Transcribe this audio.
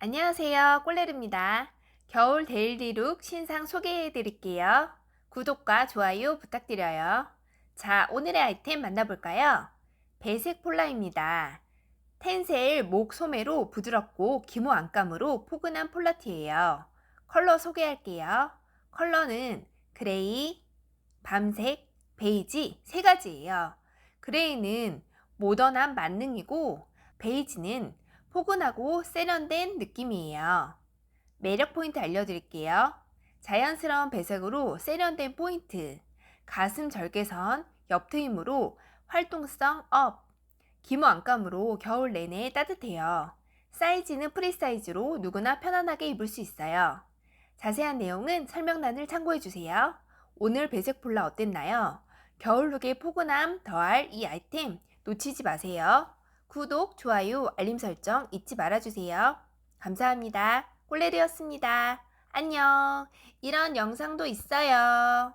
안녕하세요. 꼴레르입니다. 겨울 데일리룩 신상 소개해 드릴게요. 구독과 좋아요 부탁드려요. 자, 오늘의 아이템 만나볼까요? 배색 폴라입니다. 텐셀 목 소매로 부드럽고 기모 안감으로 포근한 폴라티예요. 컬러 소개할게요. 컬러는 그레이, 밤색, 베이지 세 가지예요. 그레이는 모던한 만능이고 베이지는 포근하고 세련된 느낌이에요. 매력 포인트 알려드릴게요. 자연스러운 배색으로 세련된 포인트, 가슴 절개선, 옆 트임으로 활동성 업, 기모 안감으로 겨울 내내 따뜻해요. 사이즈는 프리 사이즈로 누구나 편안하게 입을 수 있어요. 자세한 내용은 설명란을 참고해 주세요. 오늘 배색 폴라 어땠나요? 겨울 룩의 포근함 더할 이 아이템 놓치지 마세요. 구독, 좋아요, 알림 설정 잊지 말아주세요. 감사합니다. 꼴레리였습니다. 안녕. 이런 영상도 있어요.